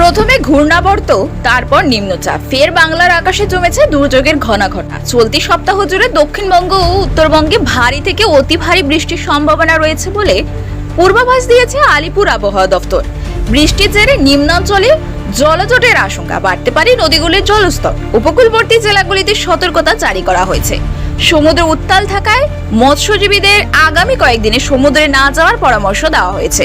প্রথমে ঘূর্ণাবর্ত, তারপর নিম্নচাপ। ফের বাংলার আকাশে জমেছে দুর্যোগের ঘনা ঘটা চলতি সপ্তাহ জুড়ে দক্ষিণবঙ্গ ও উত্তরবঙ্গে ভারী থেকে অতি ভারী বৃষ্টির সম্ভাবনা রয়েছে বলে পূর্বাভাস দিয়েছে আলিপুর আবহাওয়া দপ্তর। বৃষ্টির জেরে নিম্নাঞ্চলে জলজটের আশঙ্কা। বাড়তে পারে নদীগুলির জলস্তর। উপকূলবর্তী জেলাগুলিতে সতর্কতা জারি করা হয়েছে। সমুদ্র উত্তাল থাকায় মৎস্যজীবীদের আগামী কয়েকদিনে সমুদ্রে না যাওয়ার পরামর্শ দেওয়া হয়েছে।